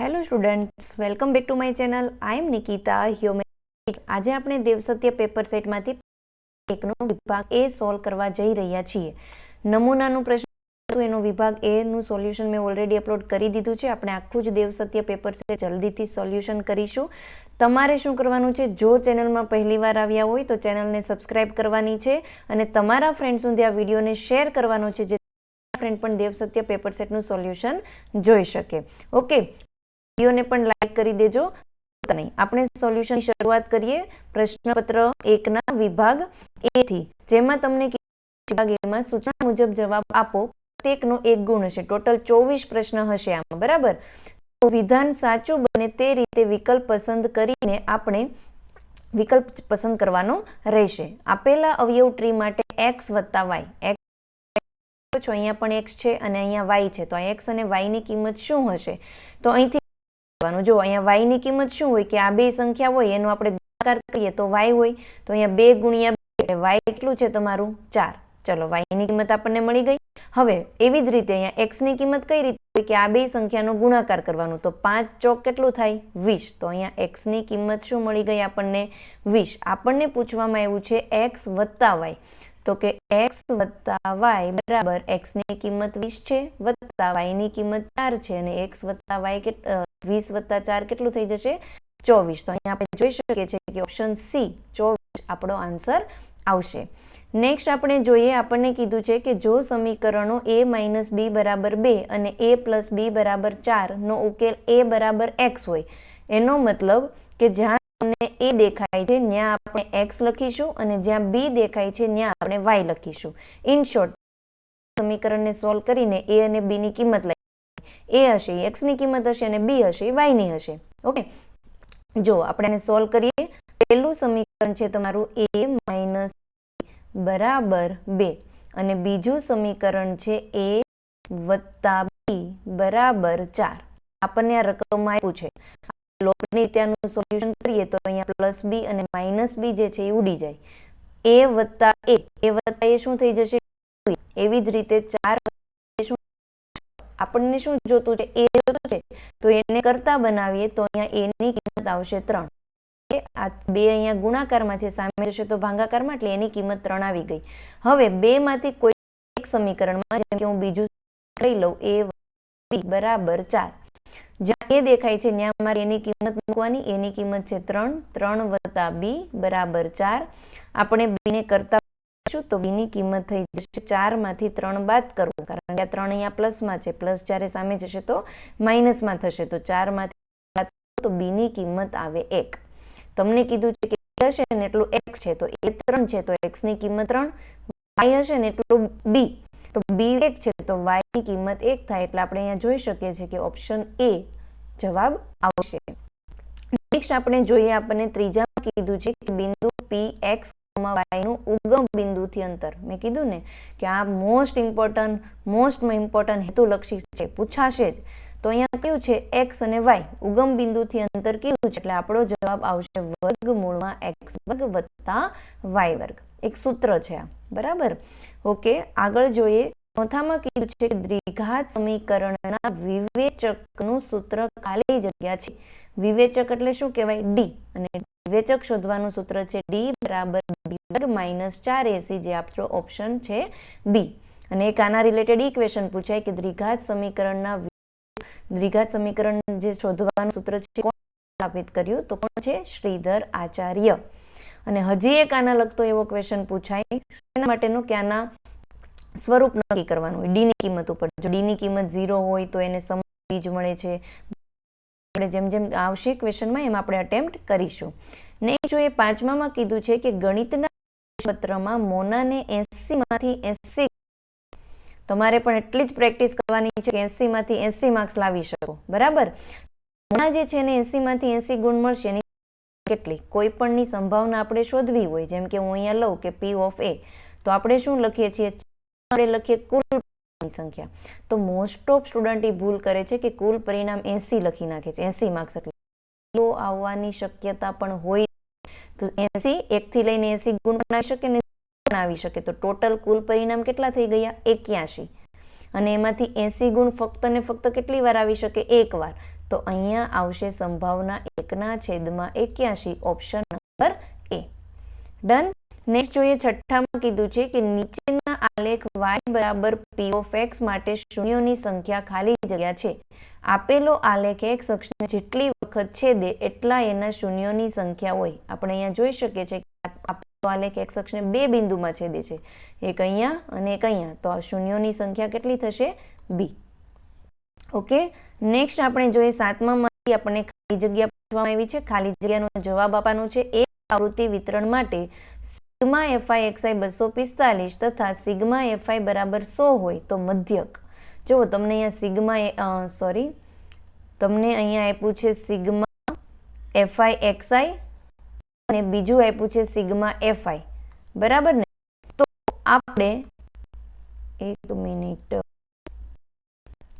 Hello students welcome back to my channel I am Nikita Humane આજે આપણે દેવસત્ય paper સેટમાંથી એકનો વિભાગ એ સોલ્વ કરવા જઈ રહ્યા છીએ. નમૂનાનું પ્રશ્ન એનો વિભાગ એનું સોલ્યુશન મેં ઓલરેડી અપલોડ કરી દીધું છે. આપણે આખું જ દેવસત્ય પેપર સેટ જલ્દીથી સોલ્યુશન કરીશું. તમારે શું કરવાનું છે? જો ચેનલમાં પહેલીવાર આવ્યા હોય તો ચેનલને સબસ્ક્રાઇબ કરવાની છે અને તમારા ફ્રેન્ડ સુધી આ વિડીયોને શેર કરવાનો છે જે ફ્રેન્ડ પણ દેવસત્ય પેપર સેટનું સોલ્યુશન જોઈ શકે. ઓકે વિડીયોને પણ લાઇક કરી દેજો. નહીં, આપણે સોલ્યુશન શરૂઆત કરીએ. પ્રશ્નપત્ર એકના વિભાગ એ થી જેમાં તમને વિભાગ એમાં સૂચના મુજબ જવાબ આપો. પ્રત્યેકનો એક ગુણ હશે. ટોટલ ચોવીસ પ્રશ્ન હશે આમાં, બરાબર? તો વિધાન સાચું બને તે રીતે વિકલ્પ પસંદ કરીને આપણે વિકલ્પ પસંદ કરવાનો રહેશે. આપેલા અવયવ ટ્રી માટે એક્સ વત્તા વાય છો અહીંયા પણ એક્સ છે અને અહીંયા વાય છે. તો આ એક્સ અને વાયની કિંમત શું હશે? તો અહીંથી કરવાનું. જો અહીંયા વાયની કિંમત શું હોય કે આ બે સંખ્યા હોય, એનો આપણે ગુણાકાર કરીએ તો વાય હોય, તો અહીંયા બે ગુણ્યા બે એટલે વાય કેટલું છે તમારું? ચાર. ચલો વાયની કિંમત આપણને મળી ગઈ. હવે, એવી જ રીતે અહીંયા એક્સની કિંમત કઈ રીતે હોય કે આ બે સંખ્યાનો ગુણાકાર કરવાનો? તો પાંચ ચોક કેટલું થાય? વીસ. તો અહીંયા એક્સની કિંમત શું મળી ગઈ આપણને? વીસ. આપણને પૂછવામાં આવ્યું છે એક્સ વત્તા વાય તો કે એક્સ વત્તા વાય બરાબર એક્સની કિંમત વીસ છે, વત્તા વાયની કિંમત ચાર છે અને એક્સ વત્તા વાય કે વીસ વત્તા ચાર કેટલું થઈ જશે? ચોવીસ. તો અહીંયા આપણે જોઈ શકીએ છીએ કે ઓપ્શન સી, ચોવીસ આપણો આન્સર આવશે. નેક્સ્ટ આપણે જોઈએ, આપણને કીધું છે કે જો સમીકરણો એ માઇનસ બી બરાબર બે અને એ પ્લસ બી બરાબર ચારનો ઉકેલ એ બરાબર એક્સ હોય, એનો મતલબ કે જ્યાં એ દેખાય છે ત્યાં આપણે એક્સ લખીશું અને જ્યાં બી દેખાય છે ત્યાં આપણે વાય લખીશું. ઇન શોર્ટ સમીકરણને સોલ્વ કરીને એ અને બી ની કિંમત લઈ એ હશે એક્સની કિંમત હશે અને બી હશે વાયની હશે. ઓકે જો આપણે એને સોલ્વ કરીએ, પહેલું સમીકરણ છે તમારું એ માઇનસ બરાબર બે અને બીજું સમીકરણ છે એ વત્તા બી બરાબર ચાર. આપણને આ રકમમાં આપ્યું છે. લોપની ત્યાંનું સોલ્યુશન કરીએ તો અહીંયા પ્લસ બી અને માઇનસ બી જે છે એ ઉડી જાય. એ વત્તા એ એ વત્તા એ શું થઈ જશે? એવી જ રીતે ચાર આપણને શું જોતું છે? એ જોતું છે. તો એને કરતા બનાવીએ તો અહીંયા એની કિંમત આવશે ત્રણ. આ બે અહીંયા ગુણાકારમાં છે, સામે જશે તો ભાંગાકારમાં, એટલે એની કિંમત ત્રણ આવી ગઈ. હવે બે માંથી કોઈ એક સમીકરણમાં, જેમ કે હું બીજું લઈ લઉં એ બરાબર ચાર. જ્યાં એ દેખાય છે ત્યાં મારે એની કિંમત મૂકવાની. એની કિંમત છે ત્રણ ત્રણ વત્તા બી બરાબર ચાર. આપણે બીને કરતા તો બીની કિંમત થઈ જશે ચારમાંથી ત્રણ બાદ કરવું. કારણ કે આ ત્રણ અહીંયા પ્લસમાં છે. પ્લસ જ્યારે સામે જશે તો માઇનસમાં થશે. તો ચારમાંથી બાદ તો બીની કિંમત આવે એક. તમને કીધું છે કે હશે ને એટલું એક્સ છે. તો એ ત્રણ છે. તો એક્સની કિંમત ત્રણ વાય હશે ને એટલું બી. તો બી એક છે, તો વાયની કિંમત એક થાય એટલે આપણે અહીંયા જોઈ શકીએ છીએ કે ઓપ્શન એ જવાબ આવશે. નેક્સ્ટ આપણે જોઈએ આપણને ત્રીજામાં કીધું છે કે બિંદુ પી એક્સ વાયનું ઉગમ બિંદુથી અંતર. મેં કીધું ને કે આ મોસ્ટ ઇમ્પોર્ટન્ટ મોસ્ટ ઇમ્પોર્ટન્ટ હેતુલક્ષી છે, પૂછાશે જ. તો અહીંયા કયું છે? એક્સ અને વાય ઉગમ બિંદુથી અંતર કયું છે? એટલે આપણો જવાબ આવશે વર્ગમૂળમાં એક્સ વર્ગ વત્તા વર્ગ. એક સૂત્ર છે બરાબર? ઓકે, આગળ જોઈએ. ચોથામાં કીધું છે દ્વિઘાત સમીકરણના વિવેચકનું સૂત્ર ખાલી જગ્યા છે. વિવેચક એટલે શું કહેવાય? ડી અને વિવેચક શોધવાનું સૂત્ર છે ડી બરાબર બી વર્ગ માઇનસ ચાર એસી જે આપણો ઓપ્શન છે બી અને એક આના રિલેટેડ ઇક્વેશન પૂછાય કે દ્વિઘાત સમીકરણના દ્વિઘાત સમીકરણ જે શોધવાનું સૂત્ર છે, કોણ સ્થાપિત કર્યું? તો કોણ છે? શ્રીધર આચાર્ય. અને હજી એક આના લગતો એવો ક્વેશ્ચન પૂછાય. એના માટેનું ક્યાંના સ્વરૂપ નક્કી કરવાનું હોય? ડીની કિંમત ઉપર. જો ડીની કિંમત ઝીરો હોય, તો એને સમ બીજ મળે છે. આપણે જેમ જેમ આવશે ક્વેશ્ચનમાં એમ આપણે અટેમ્પ્ટ કરીશું. નેક્સ્ટ જોઈએ પાંચમામાં કીધું છે કે ગણિતના પત્રમાં મોનાને એસી માંથી એસી તમારે પણ એટલી જ પ્રેક્ટિસ કરવાની છે કે એસીમાંથી એસી માર્ક્સ લાવી શકો. બરાબર? હમણાં જે છે એને એસીમાંથી એસી ગુણ મળશે, એની કેટલી? કોઈ પણની સંભાવના આપણે શોધવી હોય, જેમ કે હું અહીંયા લઉં કે પી ઓફ એ તો આપણે શું લખીએ છીએ? આપણે લખીએ કુલ સંખ્યા. તો મોસ્ટ ઓફ સ્ટુડન્ટ એ ભૂલ કરે છે કે કુલ પરિણામ એસી લખી નાખે છે, એસી માર્ક્સ એટલે. આવવાની શક્યતા પણ હોય. તો એસી એકથી લઈને એસી ગુણ બનાવી શકે ને આવી શકે તો ટોટલ કુલ પરિણામ કેટલા થઈ ગયા? એક્યાસી અને એમાંથી એંસી ગુણ ફક્ત ને ફક્ત કેટલી વાર આવી શકે? એક વાર. તો અહીંયા આવશે સંભાવના એકના છેદમાં એક્યાસી option number A. Done next જોઈએ છઠ્ઠામાં કીધું છે કે નીચેના આલેખ y બરાબર p ઓફ x માટે શૂન્યોની સંખ્યા ખાલી જગ્યા છે. આપેલો આલેખ x અક્ષને જેટલી વખત છેદે એટલા એના શૂન્યોની સંખ્યા હોય. આપણે અહીંયા જોઈ શકીએ છીએ આલેખ x અક્ષને બે બિંદુમાં છેદે છે. એક અહીંયા અને એક અહીંયા. તો આ શૂન્યોની સંખ્યા કેટલી થશે? બી. ઓકે? નેક્સ્ટ આપણે જોઈએ સાતમામાંથી આપણને ખાલી જગ્યા પૂછવામાં આવી છે. ખાલી જગ્યાનો જવાબ આપવાનો છે. એક આવૃત્તિ વિતરણ માટે સિગ્મા એફઆઈ એક્સઆઈ બસો પિસ્તાલીસ તથા સિગ્મા એફઆઈ બરાબર સો હોય તો મધ્યક. જુઓ તમને અહીંયા સિગ્મા સોરી તમને અહીંયા આપ્યું છે સિગ્મા એફઆઈ એક્સઆઈ અને બીજું આપ્યું છે સિગ્મા એફઆઈ. બરાબર ને? તો આપણે એક મિનિટ.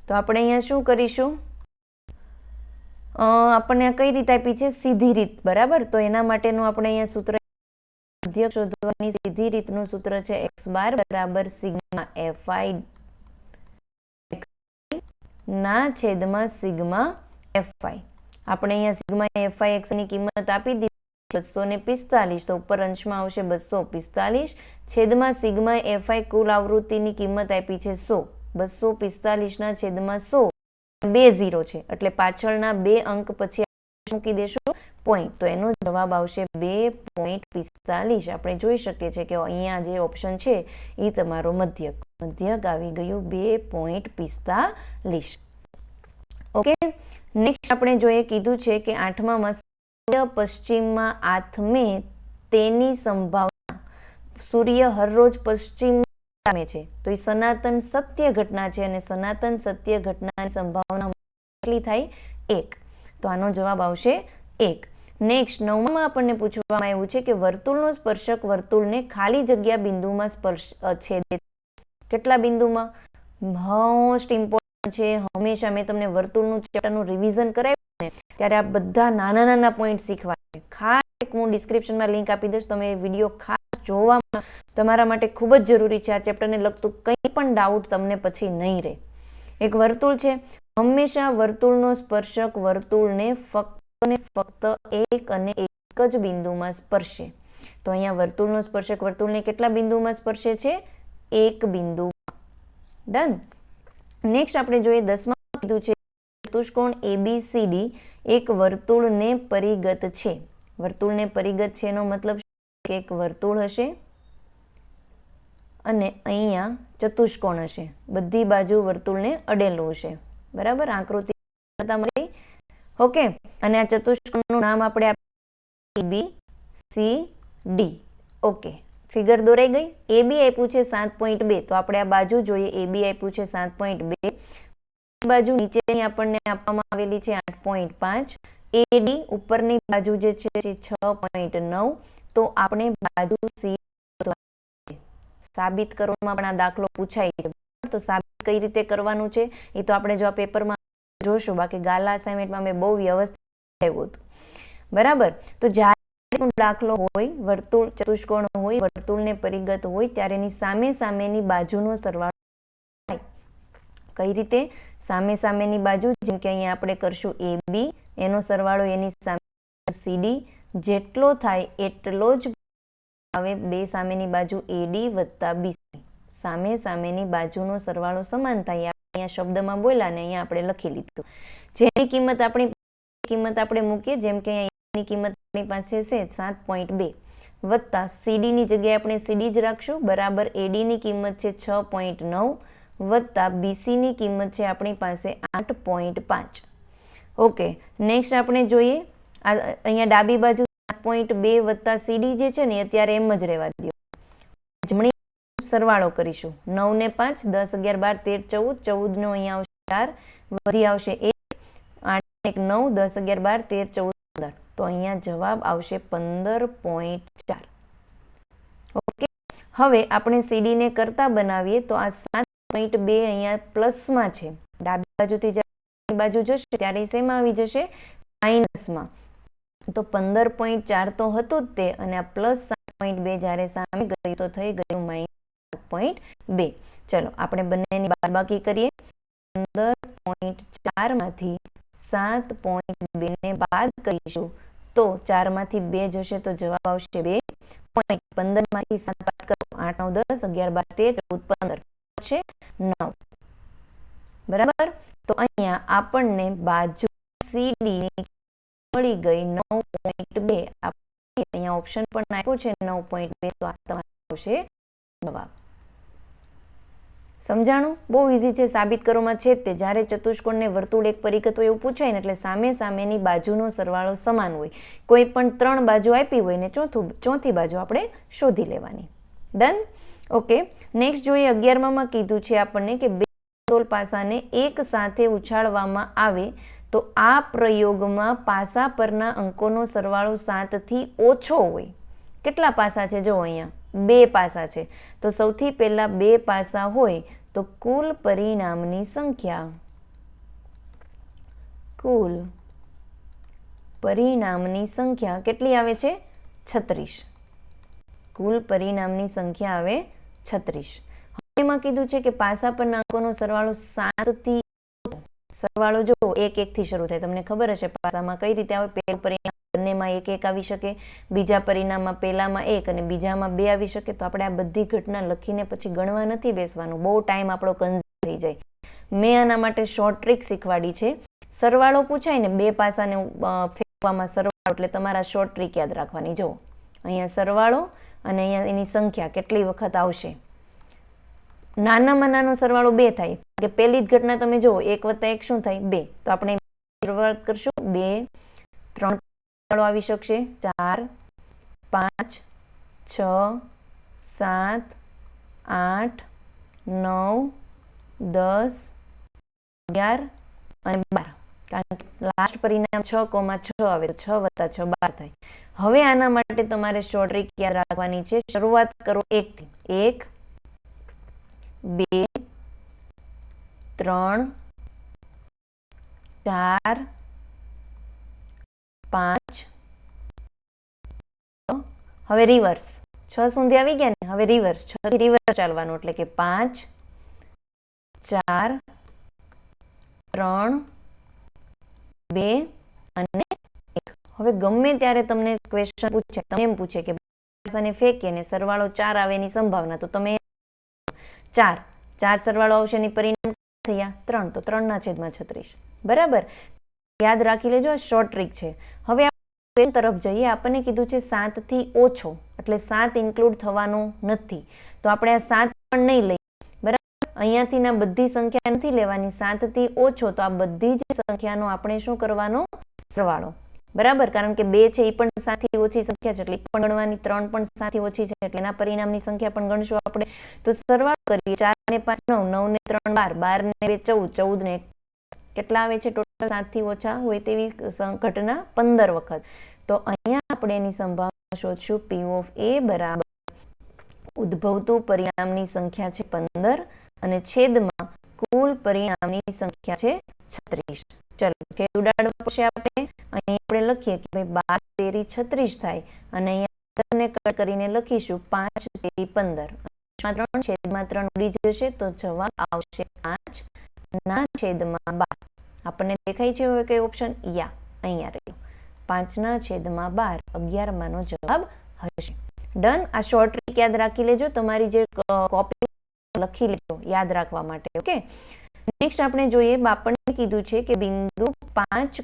તો આપણે અહીંયા શું કરીશું? આપણને કઈ રીતે આપી છે? સીધી રીત. બરાબર? તો એના માટેનું આપણે અહીંયા સૂત્ર મધ્યક શોધવાની સીધી રીતનું સૂત્ર છે એક્સ બાર બરાબર સિગ્મા એફઆઈ. ના છેદમાં સિગ્મા એફઆઈ. આપણે અહીંયા સિગ્મા એફઆઈ એક્સની કિંમત આપી દીધી. બસો ને પિસ્તાલીસ. તો ઉપર અંશમાં આવશે બસો પિસ્તાલીસ. છેદમાં સિગ્મા એફઆઈ કુલ આવૃત્તિની કિંમત આપી છે સો. બસો પિસ્તાલીસના છેદમાં સો. બે ઝીરો છે. એટલે પાછળના બે અંક પછી મૂકી દેશો પોઈન્ટ તો એનો જવાબ આવશે બે પોઈન્ટ પિસ્તાલીસ. આપણે જોઈ શકીએ છીએ કે અહીંયા જે ઓપ્શન છે એ તમારો મધ્યક. મધ્યક આવી ગયું બે પોઈન્ટ પિસ્તાલીસ. ઓકે નેક્સ્ટ આપણે જોઈએ કીધું છે કે આઠમામાં સૂર્ય પશ્ચિમમાં આથમે તેની સંભાવના. સૂર્ય હરરોજ પશ્ચિમ છે. તો એ સનાતન સત્ય ઘટના છે અને સનાતન સત્ય ઘટનાની સંભાવના કેટલી થાય? એક. તો આનો જવાબ આવશે એક. નેક્સ્ટ, નવમાં આપણને પૂછવામાં આવ્યું છે કે વર્તુળનો સ્પર્શક વર્તુળને ખાલી જગ્યા બિંદુમાં સ્પર્શ છેદે. કેટલા બિંદુમાં? મોસ્ટ ઇમ્પોર્ટન્ટ છે. હંમેશા મેં તમને વર્તુળનું ચેપ્ટરનું રિવિઝન કરાવ્યું ત્યારે આ બધા નાના નાના પોઈન્ટ શીખવા ખાસ એક હું ડિસ્ક્રિપ્શનમાં લિંક આપી દઈશ, તમે વીડિયો ખાસ જોવામાં તમારા માટે ખૂબ જ જરૂરી છે આ ચેપ્ટરને લગતું કંઈ પણ ડાઉટ તમને પછી નહીં રહે. એક વર્તુળ છે, હંમેશા વર્તુળનો સ્પર્શક વર્તુળને ફક્ત ને ફક્ત એક અને એક જ બિંદુમાં સ્પર્શે. તો અહીંયા વર્તુળનો સ્પર્શક વર્તુળને કેટલા બિંદુમાં સ્પર્શે છે? એક બિંદુમાં. ડન નેક્સ્ટ આપણે જોઈએ દસમા કીધું છે ચતુષ્કોણ એબીસીડી એક વર્તુળને પરિગત છે. વર્તુળને પરિગત છે એનો મતલબ એક વર્તુળ હશે અને અહીંયા ચતુષ્કોણ હશે. બધી બાજુ વર્તુળને અડેલું હશે. બરાબર? આકૃતિ ઓકે. અને આ ચતુષ્કોણનું નામ આપણે A B C D okay. Figure દોરાઈ ગઈ? એ બી આપ્યું છે સાત પોઈન્ટ બે. તો આપણે આ બાજુ જોઈએ. એ બી આપ્યું છે સાત પોઈન્ટ બે. બાજુ નીચેની આપણને આપવામાં આવેલી છે આઠ પોઈન્ટ પાંચ. એડી ઉપરની બાજુ જે છે છ પોઈન્ટ નવ. તો આપણે બાજુ સી સાબિત કરવામાં પણ આ દાખલો પૂછાય છે. તો સાબિત કઈ રીતે કરવાનું છે, એ તો આપણે જો આ પેપરમાં જોશું. બાકી ગાલા અસાઇનમેન્ટમાં મેં બહુ વ્યવસ્થિત આવ્યું હતું. બરાબર? તો જ્યારે પણ દાખલો હોય, વર્તુળ, ચતુષ્કોણ હોય, વર્તુળને પરિગત હોય, ત્યારે એની સામે સામેની બાજુનો સરવાળો કઈ રીતે? સામે સામેની બાજુ જેમ કે અહીંયા આપણે કરશું એ બી એનો સરવાળો એની સામે સીડી જેટલો થાય એટલો જ આવે બે સામેની બાજુ એડી વત્તા બીસી સામે સામેની બાજુનો સરવાળો સમાન થાય. અહીંયા શબ્દમાં બોલ્યા ને અહીંયા આપણે લખી લીધું. જેની કિંમત આપણી કિંમત આપણે મૂકીએ, જેમ કે અહીંયાની કિંમત આપણી પાસે છે સાત પોઈન્ટ બે વત્તા સીડીની જગ્યાએ આપણે સીડી જ રાખશું. બરાબર એડીની કિંમત છે છ પોઈન્ટ નવ વત્તા બીસીની કિંમત છે આપણી પાસે આઠ પોઈન્ટ પાંચ. ઓકે, નેક્સ્ટ આપણે જોઈએ. આ અહીંયા ડાબી બાજુ સાત પોઈન્ટ બે વત્તા સીડી જે છે ને અત્યારે એમ જ રહેવા દો જમણી સરવાળો કરીશું. નવ ને પાંચ, દસ અગિયાર બાર, તેર ચૌદ, ચૌદનો અહીંયા આવશે ચાર, વધી આવશે એક, આઠ એક નવ, દસ અગિયાર બાર, તેર ચૌદ, પંદર. તો અહીંયા જવાબ આવશે પંદર પોઈન્ટ ચાર. ઓકે, હવે આપણે સીડીને કરતા બનાવીએ તો આ સાત પોઈન્ટ બે અહીંયા પ્લસમાં છે. ડાબી બાજુથી જ્યારે બાજુ જશે, ત્યારે શેમાં આવી જશે? માઇનસમાં. તો પંદર પોઈન્ટ ચાર તો હતું જ તે, અને આ પ્લસ સાત પોઈન્ટ બે જ્યારે સામે ગયું, તો થઈ ગયું માઇનસ સાત પોઈન્ટ બે. ચલો, આપણે બંનેની બાદબાકી કરીએ. પંદર પોઈન્ટ ચારમાંથી સાત પોઈન્ટ બેને બાદ કરીશું. તો ચારમાંથી બે જશે, તો જવાબ આવશે બે પોઈન્ટ. પંદરમાંથી સાત બાદ કરો, આઠ, નવ, દસ, અગિયાર, બાર, તેર, ચૌદ, પંદર. છે નવ. બરાબર? તો અહીંયા આપણને બાજુ સીડી મળી ગઈ નવ પોઈન્ટ બે. અહીંયા ઓપ્શન પણ આપ્યો છે નવ પોઈન્ટ બે, તો આ તમારો આવશે જવાબ. સમજાણું? બહુ ઇઝી છે, સાબિત કરવામાં છે તે. જ્યારે ચતુષ્કોણને વર્તુળ એક પરિગત હોય એવું પૂછાય ને એટલે સામે સામેની બાજુનો સરવાળો સમાન હોય. કોઈ પણ ત્રણ બાજુ આપી હોય ને ચોથું ચોથી બાજુ આપણે શોધી લેવાની. ડન ઓકે નેક્સ્ટ જોઈએ અગિયારમાં કીધું છે આપણને કે બે સમતોલ પાસાને એક સાથે ઉછાળવામાં આવે તો આ પ્રયોગમાં પાસા પરના અંકોનો સરવાળો સાતથી ઓછો હોય. કેટલા પાસા છે? જો અહીંયા બે પાસા છે. તો સૌથી પહેલા બે પાસા હોય તો કુલ પરિણામની સંખ્યા. કુલ પરિણામની સંખ્યા કેટલી આવે છે? છત્રીસ. કુલ પરિણામની સંખ્યા આવે છત્રીસ. એમાં કીધું છે કે પાસા પરના અંકોનો સરવાળો સાતથી સરવાળો જો એક એકથી શરૂ થાય, તમને ખબર હશે પાસામાં કઈ રીતે આવે? પહેલું પરિણામ બંનેમાં એક એક આવી શકે, બીજા પરિણામમાં પહેલામાં એક અને બીજામાં બે આવી શકે. તો આપણે આ બધી ઘટના લખીને પછી ગણવા નથી બેસવાનું. બહુ ટાઈમ આપણો કન્ઝ્યુમ થઈ જાય. મેં આના માટે શોર્ટ ટ્રીક શીખવાડી છે. સરવાળો પૂછાય ને બે પાસાને ફેંકવામાં સરવાળો, એટલે તમારા શોર્ટ ટ્રીક યાદ રાખવાની. જો અહીંયા સરવાળો અને અહીંયા એની સંખ્યા કેટલી વખત આવશે? નાનામાં નાનો સરવાળો બે થાય. કે પહેલી જ ઘટના તમે જુઓ, એક વત્તા એક શું થાય? બે. તો આપણે શરૂઆત કરશું. બે, ત્રણ સરવાળો આવી શકશે. ચાર, પાંચ, છ, સાત, આઠ, નવ, દસ, અગિયાર અને બાર. કારણ કે લાસ્ટ પરિણામ છ કોમાં છ આવે તો છ વત્તા છ બાર થાય. હવે આના માટે તમારે શોર્ટ ટ્રીક યાદ રાખવાની છે. શરૂઆત કરો એકથી. એક, બે, ત્રણ, ચાર, પાંચ હવે રિવર્સ છ સુધી આવી ગયા ને? હવે રિવર્સ છ રિવર્સ ચાલવાનું. એટલે કે પાંચ, ચાર, ત્રણ બે અને એક. હવે ગમે ત્યારે તમને ક્વેશ્ચન પૂછે, તમને એમ પૂછે કે અને ફેંકીએ ને સરવાળો ચાર આવે એની સંભાવના, તો તમે ચાર. ચાર સરવાળો આવશે એની પરિણામ થયા? ત્રણ. તો ત્રણના છેદમાં છત્રીસ. બરાબર? યાદ રાખી લેજો, આ શોર્ટ ટ્રીક છે. હવે પેન તરફ જઈએ. આપણને કીધું છે સાતથી ઓછો. એટલે સાત ઇન્ક્લુડ થવાનો નથી. તો આપણે આ સાત પણ નહીં લઈએ. અહીંયાથી ના બધી સંખ્યા નથી લેવાની, સાતથી ઓછો તો આ બધી જ સંખ્યાનો આપણે શું કરવાનો? સરવાળો. બરાબર? કારણ કે બે છે એ પણ સાતથી ઓછી સંખ્યા છે, એટલે પણ ગણવાની ત્રણ પણ સાતથી ઓછી છે, એટલે એના પરિણામની સંખ્યા પણ ગણશું આપણે. તો સરવાળો કરીએ, ચાર ને પાંચ નવ નવ ને ત્રણ બાર બાર ને બે ચૌદ ચૌદ ને કેટલા આવે છે ટોટલ? સાતથી ઓછા હોય તેવી ઘટના પંદર વખત. તો અહીંયા આપણે એની સંભાવના શોધશું પી ઓફ એ બરાબર. ઉદ્ભવતું પરિણામની સંખ્યા છે પંદર. અને છેદમાં કુલ પરિણામની સંખ્યા છે છત્રીસ. ચલો, છેદ ઉડાડવા પડશે આપણે. અહીં આપણે લખીએ કે ભાઈ બાર, તેરી, છત્રીસ થાય. અને અહીંયા કટ કરીને લખીશું પાંચ, તેરી, પંદર. ત્રણ, છેદમાં ત્રણ ઉડી જશે તો જવાબ આવશે પાંચ. ના, છેદમાં બાર. આપણને દેખાય છે હવે કઈ ઓપ્શન? યા, અહીંયા રહ્યું. પાંચના છેદમાં બાર, અગિયારમાંનો જવાબ હશે. ડન. આ શોર્ટ ટ્રીક યાદ રાખી લેજો. તમારી જે કોપી લખી લેજો, યાદ રાખવા માટે, ઓકે? નેક્સ્ટ આપણે જોઈએ આપણને કીધું છે કે બિંદુ પાંચ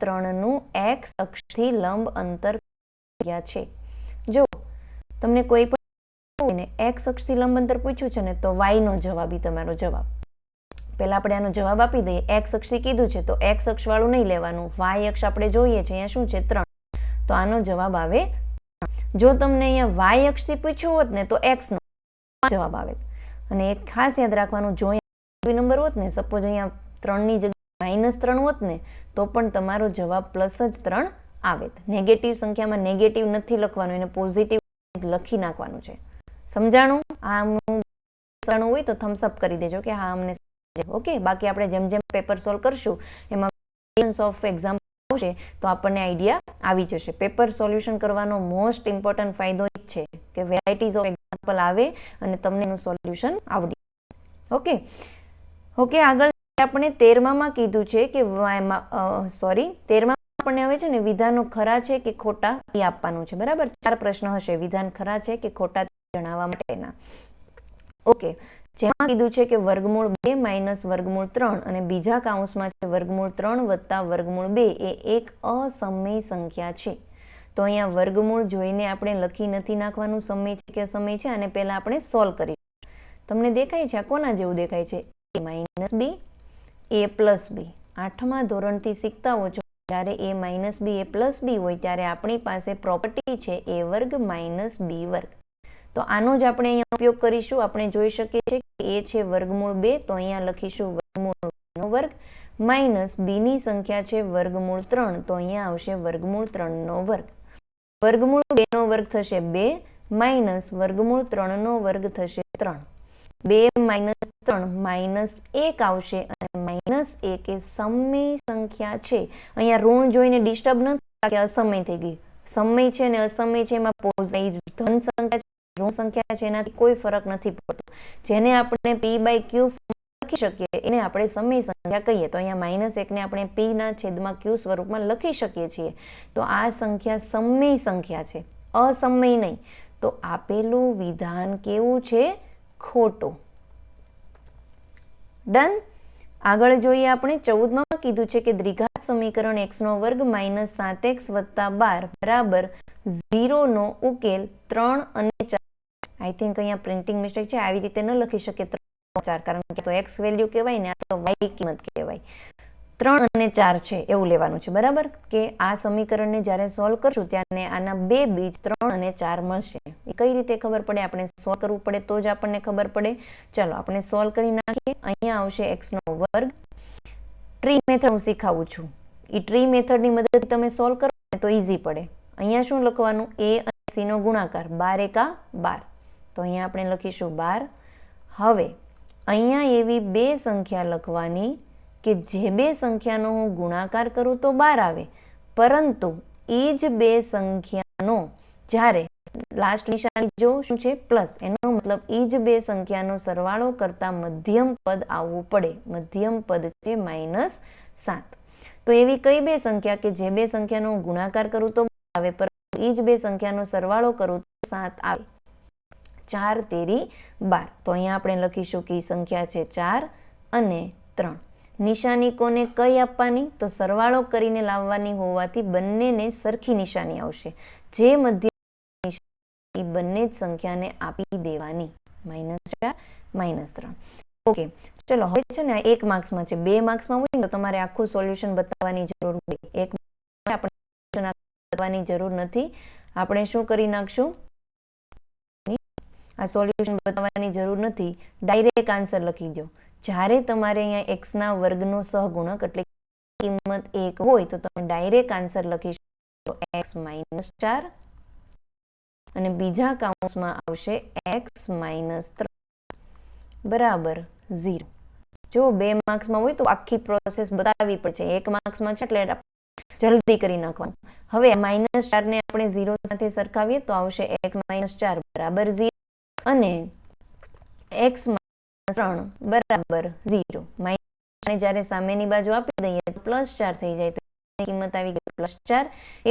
ત્રણનું એક્સ અક્ષથી લંબ અંતર છે. જો તમને કોઈ પણ એક્સ અક્ષથી લંબ અંતર પૂછ્યું છે ને, તો વાય નો જવાબ તમારો જવાબ. પહેલા આપણે આનો જવાબ આપી દઈએ. એક્સ અક્ષથી કીધું છે તો એક્સ અક્ષ વાળું નહીં લેવાનું. વાય અક્ષ આપણે જોઈએ છે, અહીંયા શું છે? ત્રણ. તો આનો જવાબ આવે જો તમને અહીંયા વાય અક્ષથી પૂછ્યું હોત ને, તો એક્સ નો જવાબ આવે. અને એક ખાસ યાદ રાખવાનું, જો નંબર હોત ને સપોઝ અહીંયા ત્રણની જગ્યાએ માઇનસ ત્રણ હોત ને, તો પણ તમારો જવાબ પ્લસ જ ત્રણ આવે. નેગેટિવ સંખ્યામાં નેગેટિવ નથી લખવાનું, એને પોઝિટિવ લખી નાખવાનું છે. સમજાણું? આમનું હોય તો થમ્સઅપ કરી દેજો કે હા, અમને ઓકે બાકી આપણે જેમ જેમ પેપર સોલ્વ કરશું, એમાં ઓફ એક્ઝામ્પલ આવશે, તો આપણને આઈડિયા આવી જશે. પેપર સોલ્યુશન કરવાનો મોસ્ટ ઇમ્પોર્ટન્ટ ફાયદો છે કે વેરાયટીઝ ઓફ એક્ઝામ્પલ આવે અને તમને એનું સોલ્યુશન આવડી ઓકે ઓકે આગળ આપણે તેરમામાં કીધું છે કે સોરી તેરમા આપણને આવે છે ને વિધાનો ખરા છે કે ખોટા એ આપવાનું છે, બરાબર? ચાર પ્રશ્ન હશે, વિધાન ખરા છે કે ખોટા જણાવવા માટેના. ઓકે જેમાં કીધું છે કે વર્ગમૂળ બે માઇનસ વર્ગમૂળ ત્રણ અને બીજા કાઉન્સમાં છે વર્ગમૂળ ત્રણ વત્તા વર્ગમૂળ બે એ એક અસમય સંખ્યા છે. તો અહીંયા વર્ગમૂળ જોઈને આપણે લખી નથી નાખવાનું, સમય છે કે સમય છે અને પહેલાં આપણે સોલ્વ કરીશું તમને દેખાય છે આ કોના જેવું દેખાય છે? એ માઇનસ બી એ પ્લસ બી આઠમા ધોરણથી શીખતા હો છો. જ્યારે એ માઇનસ બી એ પ્લસ બી હોય ત્યારે આપણી પાસે પ્રોપર્ટી છે એ વર્ગ માઇનસ બી વર્ગ. તો આનો જ આપણે અહીંયા ઉપયોગ કરીશું. આપણે જોઈ શકીએ છીએ કે એ છે વર્ગમૂળ બે, તો અહીંયા લખીશું વર્ગમૂળ વર્ગ માઇનસ બીની સંખ્યા છે વર્ગમૂળ ત્રણ, તો અહીંયા આવશે વર્ગમૂળ ત્રણનો વર્ગ. વર્ગમૂળ બેનો વર્ગ થશે બે, માઇનસ વર્ગમૂળ ત્રણનો વર્ગ થશે ત્રણ. બે માઇનસ ત્રણ માઇનસ એક આવશે અને માઇનસ એક એ સમય સંખ્યા છે. અહીંયા ઋણ જોઈને ડિસ્ટર્બ ન થાય કે અસમય થઈ ગઈ. સમય છે ને અસમય છે એમાં પોઝ ધન સંખ્યા છે, ઋણ સંખ્યા છે, એનાથી કોઈ ફરક નથી પડતો. જેને આપણે પી બાય ક્યુ લખી શકીએ. એને આપણે સમય સંખ્યા કહીએ. તો અહીંયા માઇનસ એકને આપણે પીના છેદમાં ક્યુ સ્વરૂપમાં લખી શકીએ છીએ. તો આ સંખ્યા સમય સંખ્યા છે. અસમય નહીં. તો આપેલું વિધાન કેવું છે? ખોટું. ડન આગળ જોઈએ આપણે ચૌદમાં કીધું છે કે દ્વિઘાત સમીકરણ એક્સનો વર્ગ માઇનસ સાત એક્સ વત્તા બાર બરાબર ઝીરોનો ઉકેલ ત્રણ અને ચાર. આઈ થિંક અહીંયા પ્રિન્ટિંગ મિસ્ટેક છે. આવી રીતે ન લખી ત્રણ ચાર, કારણ કે તો એક્સ વેલ્યુ કહેવાય ને આ તો વાય કિંમત કહેવાય. ત્રણ અને ચાર છે, એવું લેવાનું છે, બરાબર? કે આ સમીકરણને જ્યારે સોલ્વ કરશું ત્યારે આના બે બીજ ત્રણ અને ચાર મળશે. એ કઈ રીતે ખબર પડે? આપણે સોલ્વ કરવું પડે તો જ આપણને ખબર પડે. ચલો, આપણે સોલ્વ કરી નાખીએ. અહીંયા આવશે એક્સનો વર્ગ. ટ્રી મેથડ હું શીખાવું છું. એ ટ્રી મેથડની મદદથી તમે સોલ્વ કરો ને તો ઇઝી પડે. અહીંયા શું લખવાનું? એ અને સીનો ગુણાકાર, બાર એકા બાર. તો અહીંયા આપણે લખીશું બાર. હવે અહીંયા એવી બે સંખ્યા લખવાની કે જે બે સંખ્યાનો હું ગુણાકાર કરું તો બાર આવે. પરંતુ એ જ બે સંખ્યાનો જ્યારે લાસ્ટ નિશાની જો શું છે? પ્લસ એનો મતલબ એ જ બે સંખ્યાનો સરવાળો કરતા મધ્યમ પદ આવવું પડે. મધ્યમ પદ છે માઇનસ સાત. તો એવી કઈ બે સંખ્યા કે જે બે સંખ્યાનો ગુણાકાર કરું તો આવે, પરંતુ એ જ બે સંખ્યાનો સરવાળો કરું તો સાત આવે. ચાર તેરી બાર. તો અહીંયા આપણે લખીશું કે સંખ્યા છે ચાર અને ત્રણ. નિશાની કોને કઈ આપવાની? તો સરવાળો કરીને લાવવાની હોવાથી બંનેને સરખી નિશાની આવશે. જે મધ્ય એ બંને જ સંખ્યાને આપી દેવાની. માઇનસ ચાર, માઇનસ ત્રણ. ઓકે, ચલો, હવે છે ને એક માર્ક્સમાં છે. બે માર્ક્સમાં હોય તો તમારે આખું સોલ્યુશન બતાવવાની જરૂર હોય. એક આપણે બતાવવાની જરૂર નથી. આપણે શું કરી નાખશું? આ સોલ્યુશન બતાવવાની જરૂર નથી, ડાયરેક્ટ આન્સર લખી દો. જ્યારે તમારે અહીંયા એક્સના વર્ગનો સહગુણક એટલે કિંમત એક હોય, તો તમે ડાયરેક્ટ આન્સર લખી શકો એક્સ માઇનસ ચાર અને બીજા કાઉન્સમાં આવશે એક્સ માઇનસ ત્રણ. બરાબર, ઝીરો. જો બે માર્ક્સમાં હોય તો આખી પ્રોસેસ બતાવવી પડશે. એક માર્ક્સમાં છે એટલે જલ્દી કરી નાખવાનું. હવે માઇનસ ચારને આપણે ઝીરો સાથે સરખાવીએ તો આવશે એક્સ માઇનસ ચાર. બરાબર, ઝીરો. અને એક્સ ત્રણ બરાબર ઝીરો. માઇનસ જ્યારે સામેની બાજુ આપી દઈએ તો પ્લસ ચાર થઈ જાય. તો કિંમત આવી ગઈ પ્લસ ચાર.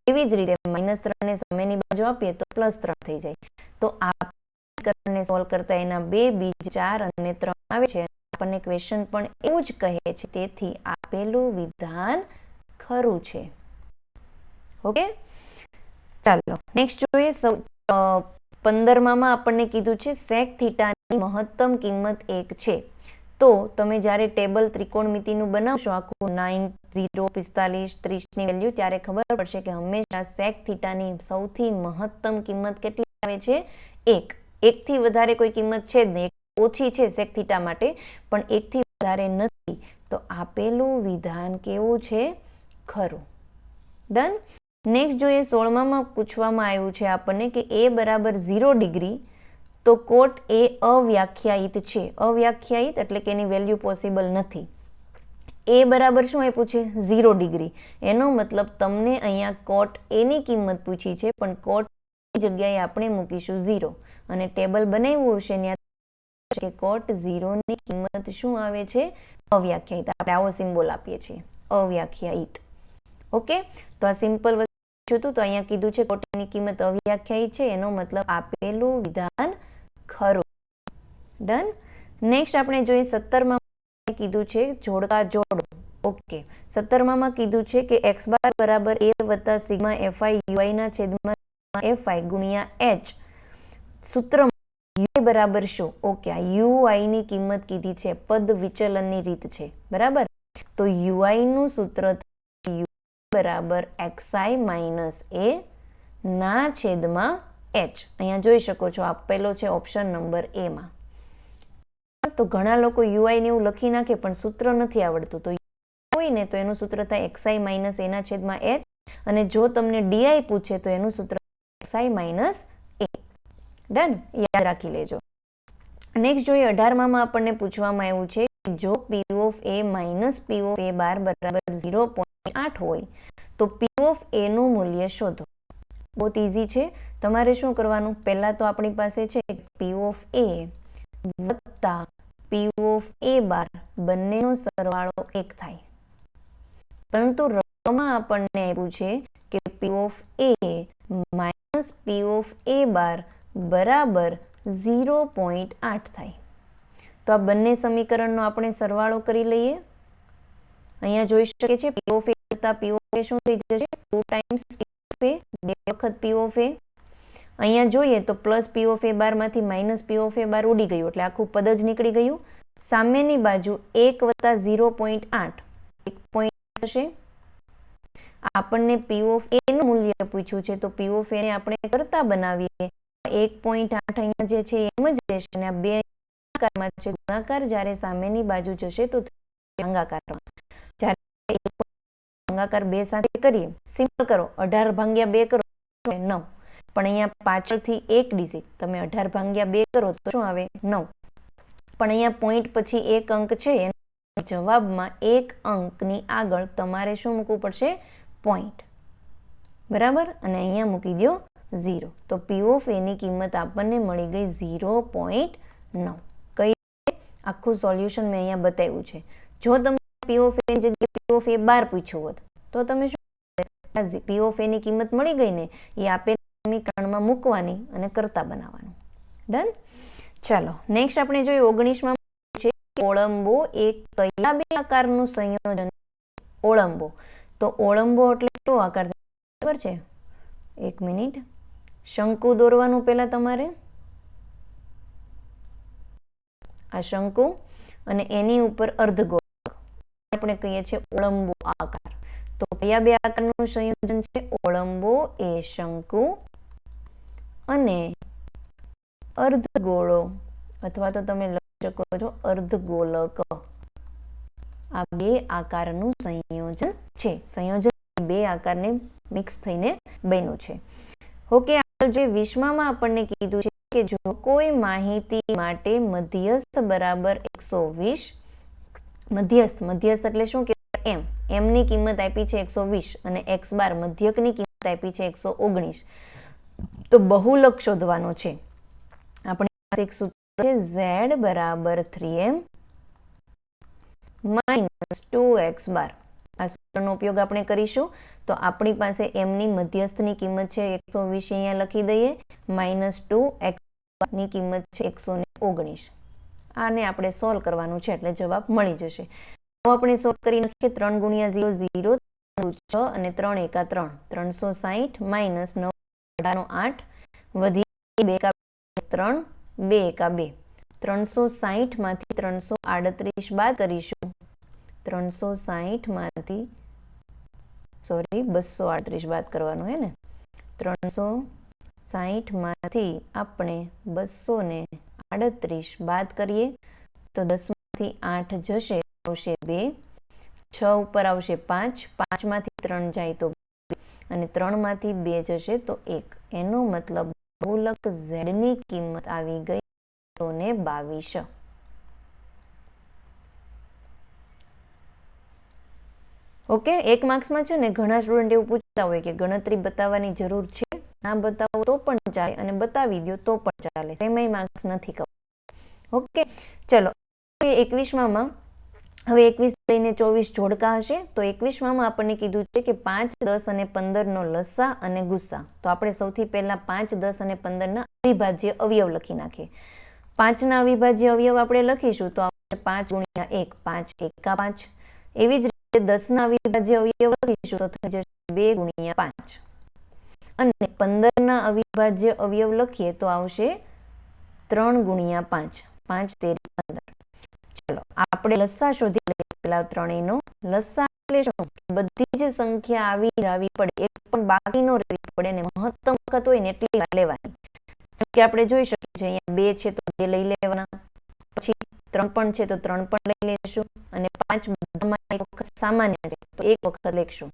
એવી જ રીતે માઇનસ ત્રણ ને સામેની બાજુ આપીએ તો પ્લસ ત્રણ થઈ જાય. તો આપણને સોલ્વ કરતા એના બે બીજ ચાર અને ત્રણ આવે છે. આપણને ક્વેશ્ચન પણ એવું જ કહે છે. તેથી આપેલું વિધાન ખરું છે. ઓકે? ચાલો નેક્સ્ટ જોઈએ સૌ પંદરમાં આપણને કીધું છે સેક થીટાની મહત્તમ કિંમત એક છે. તો તમે જ્યારે ટેબલ ત્રિકોણમિતિનું બનાવશો, આખું નાઇન ઝીરો પિસ્તાલીસ, ત્રીસની વેલ્યુ ત્યારે ખબર પડશે કે હંમેશા સેક થીટાની સૌથી મહત્તમ કિંમત કેટલી આવે છે? એક. એકથી વધારે કોઈ કિંમત છે જ નહીં. ઓછી છે સેક થીટા માટે, પણ એકથી વધારે નથી. તો આપેલું વિધાન કેવું છે? ખરું. ડન નેક્સ્ટ જોઈએ સોળમામાં પૂછવામાં આવ્યું છે આપણને કે એ બરાબર ઝીરો ડિગ્રી, તો કોટ એ અવ્યાખ્યાયિત છે. અવ્યાખ્યાયિત એટલે કે એની વેલ્યુ પોસિબલ નથી. એ બરાબર શું આપ્યું છે? Zero degree. એનો મતલબ તમને અહીંયા કોટ એની કિંમત પૂછી છે, પણ કોટ જગ્યાએ આપણે મૂકીશું ઝીરો. અને ટેબલ બનાવ્યું હશે ત્યાં કે કોટ ઝીરોની કિંમત શું આવે છે? અવ્યાખ્યાયિત. આપણે આવો સિમ્બોલ આપીએ છીએ. અવ્યાખ્યાયિત. ઓકે? તો આ સિમ્પલ વસ્તુ તો અહીંયા કીધું છે કોટની કિંમત અવ્યાખ્યાયિત છે, એનો મતલબ આપેલું વિધાન ખરું. ડન નેક્સ્ટ આપણે જોઈએ સત્તરમાં કીધું છે જોડકા જોડો. ઓકે. સત્તરમાં કીધું છે કે એક્સ બાર બરાબર એ વત્તા સિગ્મા એફઆઈ યુઆઈના છેદમાં એફઆઈ ગુણ્યા એચ સૂત્ર યુ બરાબર શું? ઓકે, આ યુઆઈની કિંમત કીધી છે, પદ વિચલનની રીત છે. બરાબર? તો યુઆઈનું સૂત્ર યુ બરાબર એક્સઆઈ માઇનસ એ ના છેદમાં એચ અહીંયા જોઈ શકો છો આપેલો છે ઓપ્શન નંબર એમાં તો ઘણા લોકો યુઆઈ ને એવું લખી નાખે, પણ સૂત્ર નથી આવડતું. તો હોય ને તો એનું સૂત્ર થાય એક્સઆઈ માઇનસ એના છેદમાં એચ અને જો તમને ડીઆઈ પૂછે, તો એનું સૂત્ર એક્સઆઈ માઇનસ એ ડન યાદ રાખી લેજો. નેક્સ્ટ જોઈએ, અઢારમાં આપણને પૂછવામાં આવ્યું છે જો P of A minus P of A bar બરાબર ઝીરો આઠ હોય, તો પી ઓફ એનું મૂલ્ય શોધો. બહુ ઇઝી છે. તમારે શું કરવાનું? પહેલાં તો આપણી પાસે છે પી ઓફ એ વત્તા પી ઓફ એ બાર. બંનેનો સરવાળો એક થાય. પરંતુ રકમમાં આપણને આપ્યું છે કે P of A minus P of A bar બરાબર ઝીરો પોઈન્ટ આઠ થાય. તો આ બંને સમીકરણનો આપણે સરવાળો કરી લઈએ. અહીંયા જોઈ શકીએ છીએ કરતા પી શું થઈ જશે? ટુ ટાઈમ્સ પી બે વખત પી અહીંયા જોઈએ તો પ્લસ પી બારમાંથી માઇનસ પી એ બાર ઉડી ગયું, એટલે આખું પદ જ નીકળી ગયું. સામેની બાજુ એક વત્તા ઝીરો પોઈન્ટ આઠ. એક પોઈન્ટ થશે. આપણને પી ઓફ એનું મૂલ્ય પૂછ્યું છે, તો પી એને આપણે કરતા બનાવીએ. એક પોઈન્ટ આઠ અહીંયા જે છે એમ જ રહેશે, અને આ બે ગુણાકારમાં છે. ગુણાકાર જ્યારે સામેની બાજુ જશે તો ભાગાકારમાં જ્યારે એક ભાંગાકાર બે સાથે કરીએ સિમ્પલ કરો, અઢાર ભાગ્યા બે કરો નવ. પણ અહીંયા પાછળથી એક ડિઝિટ તમે અઢાર ભાંગ્યા બે કરો તો શું આવે નવ. પણ અહીંયા પોઈન્ટ પછી એક અંક છે જવાબમાં એક અંકની આગળ તમારે શું મૂકવું પડશે? પોઈન્ટ બરાબર? અને અહીંયા મૂકી દો ઝીરો. તો પી ઓફ એની કિંમત આપણને મળી ગઈ ઝીરો પોઈન્ટ નવ. કઈ આખું સોલ્યુશન મેં અહીંયા બતાવ્યું છે. જો તમે પી ઓફ એની જગ્યાએ પી ઓફ એ બાર પૂછ્યું હોત તો તમે શું પી ઓફ એની કિંમત મળી ગઈ ને એ આપેલ સમીકરણમાં મૂકવાની અને કરતા બનાવવાનું. ડન ચાલો નેક્સ્ટ આપણે જોઈએ ઓગણીસમાં છે ઓળંબો એ કયા બે આકારનું સંયોજન ઓળંબો. તો ઓળંબો એટલે કેવો આકાર? બરાબર છે? એક મિનિટ. શંકુ દોરવાનું પહેલા તમારે. આ શંકુ અને એની ઉપર અર્ધગોળક આપણે કહીએ છીએ ઓળંબો આકાર. તો કયા બે આકારનું સંયોજન છે. ઓળંબો, એ શંકુ અને અર્ધગોળો. અથવા તો તમે લખી શકો છો અર્ધગોલક. આ બે આકારનું સંયોજન છે. સંયોજન બે આકારને મિક્સ થઈને બન્યું છે. ઓકે, આગળ જે વિશ્વમાં આપણને કીધું છે કે જો કોઈ માહિતી માટે મધ્યસ્થ બરાબર એકસો વીસ, મધ્યસ્થ મધ્યસ્થ એટલે શું? કે એમ. એમની કિંમત આપી છે એકસો વીસ અને એક્સ બાર મધ્યકની કિંમત આપી છે એકસો ઓગણીસ. તો બહુલક શોધવાનો છે. આપણે એક સૂત્ર છે ઝેડ બરાબર three M minus two X bar. આ સૂત્રનો ઉપયોગ આપણે કરીશું. તો આપણી પાસે એમની મધ્યસ્થની કિંમત છે એકસો વીસ અહીંયા લખી દઈએ. માઇનસ ટુ એક્સની કિંમત છે એકસો ઓગણીસ. આને આપણે સોલ્વ કરવાનું છે એટલે જવાબ મળી જશે. આપણે સોલ્વ કરી નાખીએ ત્રણ ગુણ્યા ઝીરો ઝીરો છ અને ત્રણ એકા ત્રણ. ત્રણસો સાહીઠ માઇનસ નવ, અઢારનો આઠ વધી બે એકા ત્રણ, બે એકા બે. ત્રણસો સાહીઠમાંથી ત્રણસો આડત્રીસ બાદ કરીશું. ત્રણસો સાહીઠમાંથી સોરી બસો આડત્રીસ બાદ કરવાનું હે ને? ત્રણસો સાહીઠમાંથી આપણે બસો ને આડત્રીસ બાદ કરીએ તો દસમાંથી આઠ જશે. આવશે બે, છ ઉપર આવશે પાંચ, પાંચમાંથી ત્રણ જાય તો અને ત્રણમાંથી બે જશે તો એક. એનો મતલબ બહુલક ઝેડની કિંમત આવી ગઈ તો ને બાવીસ. ઓકે, એક માર્ક્સમાં છે ને ઘણા સ્ટુડન્ટ એવું પૂછતા હોય કે ગણતરી બતાવવાની જરૂર છે? ના બતાવો તો પણ ચાલે અને બતાવી દો તો પણ ચાલે. સેમય માર્ક્સ નથી કવ ઓકે, ચલો. એકવીસમાં હવે એકવીસ લઈને ચોવીસ જોડકા હશે, તો એકવીસમાં આપણને કીધું છે કે પાંચ, દસ અને પંદરનો લસ્સા અને ગુસ્સા. તો આપણે સૌથી પહેલાં પાંચ, દસ અને પંદરના અવિભાજ્ય અવયવ લખી નાખીએ. પાંચના અવિભાજ્ય અવયવ આપણે લખીશું તો આપણે પાંચ ગુણ્યા એક, પાંચ, એકા પાંચ. એવી જ રીતે દસના અવિભાજ્ય અવયવ લખીશું તો થઈ જશે બે ગુણ્યા પાંચ. અને પંદરના અવિભાજ્ય અવયવ લખીએ તો આવશે ત્રણ ગુણ્યા પાંચ. પાંચ તેરી પંદર. આપણે લસા શોધી પેલા ત્રણેયનો. લસા એટલે શું? બધી જ સંખ્યા આવી આવી પડે. એક પણ બાકી ન રહેવી પડે ને મહત્તમ વખત હોય ને એટલી લેવાની. કે આપણે જોઈ શકીએ છીએ, અહીંયા બે છે તો બે લઈ લેવાના. પછી ત્રણ પણ છે તો ત્રણ પણ લઈ લેશું. અને પાંચ બધામાં એક વખત સામાન્ય છે તો એક વખત લેખશું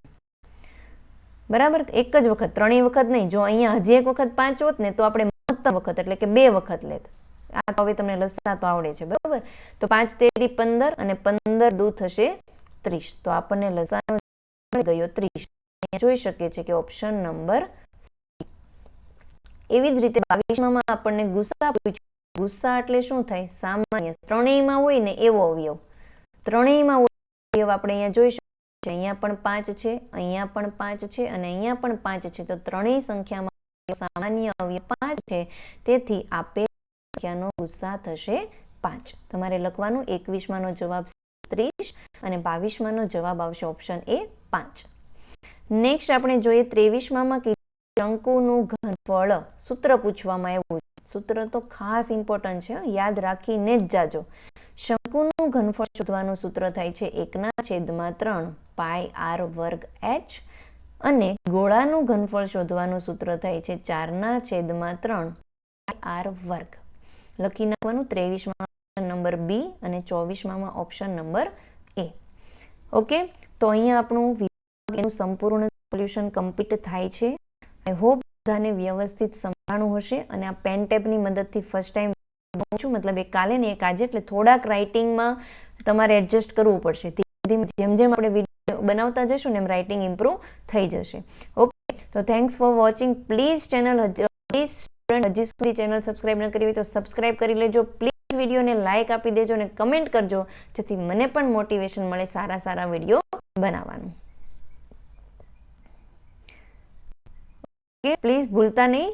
બરાબર? એક જ વખત. ત્રણેય વખત નહીં. જો અહીંયા હજી એક વખત પાંચ હોત ને તો આપણે મહત્તમ વખત એટલે કે બે વખત લેત. આ તો હવે તમને લસા તો આવડે છે, બરાબર? તો પાંચ તેરી પંદર અને પંદર દૂ થશે ત્રીસ. તો આપણને લસાનો ગયો ત્રીસ. જોઈ શકીએ છીએ કે ઓપ્શન નંબર એવી જ રીતે બાવીસમાં આપણને ગુસ્સા પૂછ્યું. ગુસ્સા એટલે શું થાય? સામાન્ય. ત્રણેયમાં હોય ને એવો અવયવ. ત્રણેયમાં અવયવ આપણે અહીંયા જોઈ શકીએ છીએ. અહીંયા પણ પાંચ છે, અહીંયા પણ પાંચ છે અને અહીંયા પણ પાંચ છે. તો ત્રણેય સંખ્યામાં સામાન્ય અવયવ પાંચ છે. તેથી આપેલ સંખ્યાનો ગુસ્સા થશે પાંચ. તમારે લખવાનું એકવીસમાંનો જવાબ ત્રીસ અને બાવીસમાંનો જવાબ આવશે ઓપ્શન એ પાંચ. નેક્સ્ટ આપણે જોઈએ ત્રેવીસમાં શંકુનું ઘનફળ. સૂત્ર પૂછવામાં આવ્યું સૂત્ર તો ખાસ ઇમ્પોર્ટન્ટ છે યાદ રાખીને જ જાજો. શંકુનું ઘનફળ શોધવાનું સૂત્ર થાય છે એકના છેદમાં ત્રણ પાય આર વર્ગ એચ. અને ગોળાનું ઘનફળ શોધવાનું સૂત્ર થાય છે ચારના છેદમાં ત્રણ આર વર્ગ. લખી નાખવાનું ત્રેવીસમાં નંબર બી અને ચોવીસમાં ઓપ્શન નંબર એ. ઓકે તો અહીંયા આપણું વિભાગ એનું સંપૂર્ણ સોલ્યુશન કમ્પ્લીટ થાય છે. આઈ હોપ બધાને વ્યવસ્થિત સમજાણું હશે અને આ પેન ટેપની મદદથી ફર્સ્ટ ટાઈમ છું. મતલબ એક કાલે ને એક આજે એટલે થોડાક રાઇટિંગમાં તમારે એડજસ્ટ કરવું પડશે. ધીમે ધીમે જેમ જેમ આપણે વીડિયો બનાવતા જશું ને એમ રાઇટિંગ ઇમ્પ્રૂવ થઈ જશે. ઓકે તો thanks for watching please channel please student હજી સુધી ચેનલ સબસ્ક્રાઇબ ન કરી હોય તો સબસ્ક્રાઈબ કરી લેજો. પ્લીઝ વિડીયોને લાઇક આપી દેજો અને કમેન્ટ કરજો, જેથી મને પણ મોટિવેશન મળે સારા સારા વીડિયો બનાવવાનું. પ્લીઝ ભૂલતા નહીં.